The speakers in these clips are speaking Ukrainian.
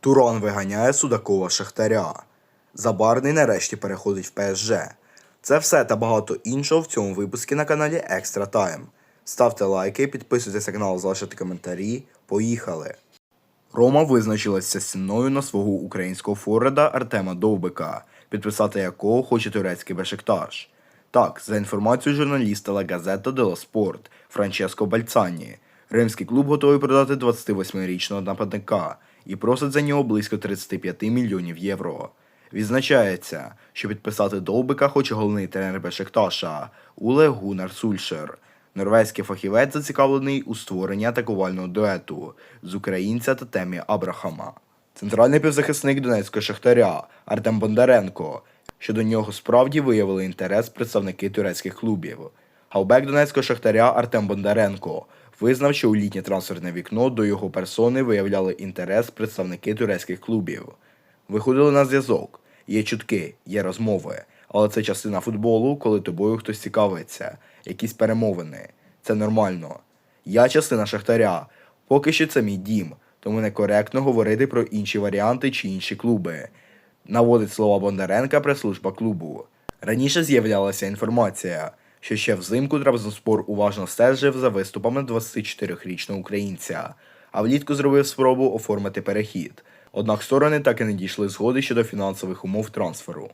Туран виганяє Судакова Шахтаря. Забарний нарешті переходить в ПСЖ. Це все та багато іншого в цьому випуску на каналі Екстра Тайм. Ставте лайки, підписуйтесь на канал, залишайте коментарі. Поїхали! Рома визначилася ціною на свого українського форварда Артема Довбика, підписати якого хоче турецький Бешикташ. Так, за інформацією журналіста La Gazzetta dello Sport Франческо Бальцані, римський клуб готовий продати 28-річного нападника і просить за нього близько 35 мільйонів євро. Відзначається, що підписати Довбика хоче головний тренер Бешикташа Уле Гунар Сульшер. Норвезький фахівець зацікавлений у створенні атакувального дуету з українця та темі Абрахама. Центральний півзахисник Донецького Шахтаря Артем Бондаренко. Щодо нього справді виявили інтерес представники турецьких клубів. Галбек Донецького Шахтаря Артем Бондаренко визнав, що у літнє трансферне вікно до його персони виявляли інтерес представники турецьких клубів. Виходили на зв'язок. Є чутки, є розмови, але це частина футболу, коли тобою хтось цікавиться, якісь перемовини. Це нормально. Я частина Шахтаря. Поки що це мій дім, тому некоректно говорити про інші варіанти чи інші клуби. Наводить слова Бондаренка прес-служба клубу. Раніше з'являлася інформація, що ще взимку Трабзонспор уважно стежив за виступами 24-річного українця, а влітку зробив спробу оформити перехід. Однак сторони так і не дійшли згоди щодо фінансових умов трансферу.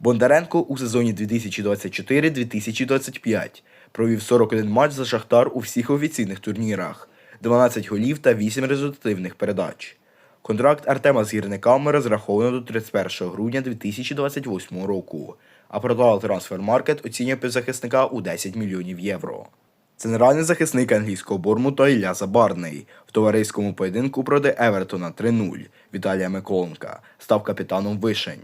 Бондаренко у сезоні 2024-2025 провів 41 матч за Шахтар у всіх офіційних турнірах, 12 голів та 8 результативних передач. Контракт Артема з гірниками розраховано до 31 грудня 2028 року, а портал Transfermarkt оцінює півзахисника у 10 мільйонів євро. Центральний захисник англійського Бормута Ілля Забарний в товариському поєдинку проти Евертона 3-0 Віталія Миколенка став капітаном Вишень.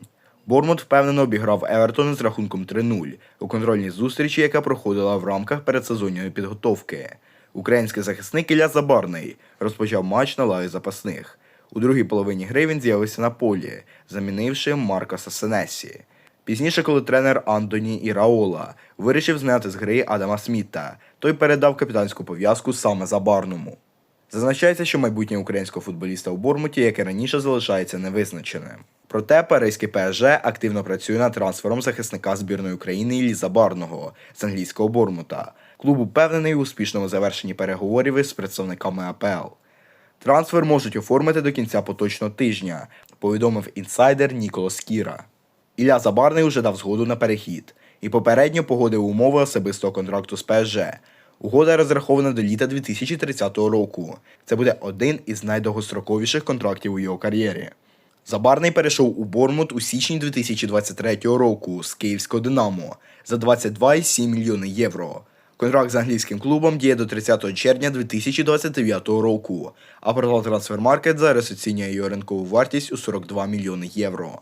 Бормут впевнено обіграв Евертон з рахунком 3-0 у контрольній зустрічі, яка проходила в рамках передсезонної підготовки. Український захисник Ілля Забарний розпочав матч на лаві запасних. У другій половині гри він з'явився на полі, замінивши Маркоса Сенесі. Пізніше, коли тренер Антоні Іраола вирішив зняти з гри Адама Сміта, той передав капітанську пов'язку саме Забарному. Зазначається, що майбутнє українського футболіста у Бормуті, як і раніше, залишається невизначеним. Проте паризький ПСЖ активно працює над трансфером захисника збірної України Іллі Забарного з англійського Бормута. Клуб упевнений у успішному завершенні переговорів із представниками АПЛ. Трансфер можуть оформити до кінця поточного тижня, повідомив інсайдер Ніколас Кіра. Ілля Забарний уже дав згоду на перехід і попередньо погодив умови особистого контракту з ПСЖ. Угода розрахована до літа 2030 року. Це буде один із найдовгостроковіших контрактів у його кар'єрі. Забарний перейшов у Бормут у січні 2023 року з київського Динамо за 22,7 мільйони євро. Контракт з англійським клубом діє до 30 червня 2029 року, а портал Transfermarkt зараз оцінює його ринкову вартість у 42 мільйони євро.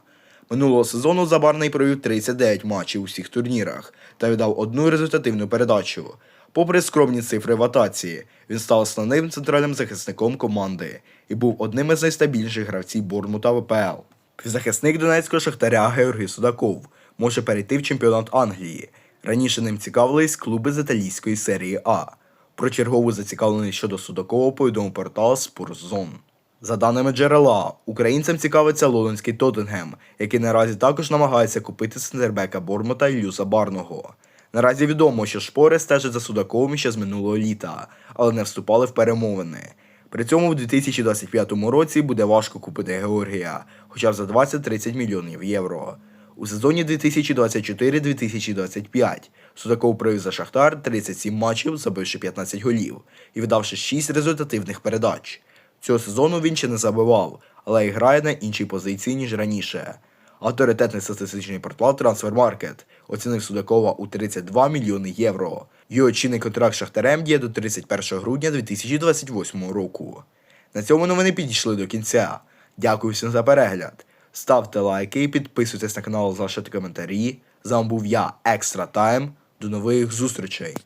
Минулого сезону Забарний провів 39 матчів у всіх турнірах та віддав одну результативну передачу. Попри скромні цифри в атаці, він став основним центральним захисником команди і був одним із найстабільніших гравців Борнмута в АПЛ. Захисник Донецького шахтаря Георгій Судаков може перейти в чемпіонат Англії. Раніше ним цікавились клуби з італійської серії А. Про чергову зацікавленість щодо Судакова повідомив портал Спортзон. За даними джерела, українцям цікавиться лондонський Тоттенгем, який наразі також намагається купити центрбека Бормута Ілюса Барного. Наразі відомо, що шпори стежать за Судаковим ще з минулого літа, але не вступали в перемовини. При цьому в 2025 році буде важко купити Георгія, хоча б за 20-30 мільйонів євро. У сезоні 2024-2025 Судаков провів за Шахтар 37 матчів, забивши 15 голів і віддавши 6 результативних передач. Цього сезону він ще не забивав, але і грає на іншій позиції, ніж раніше. Авторитетний статистичний портал Transfermarkt оцінив Судакова у 32 мільйони євро. Його чинний контракт з Шахтарем діє до 31 грудня 2028 року. На цьому новини підійшли до кінця. Дякую всім за перегляд. Ставте лайки, підписуйтесь на канал, залишайте коментарі. З вами був я, Екстра Тайм. До нових зустрічей!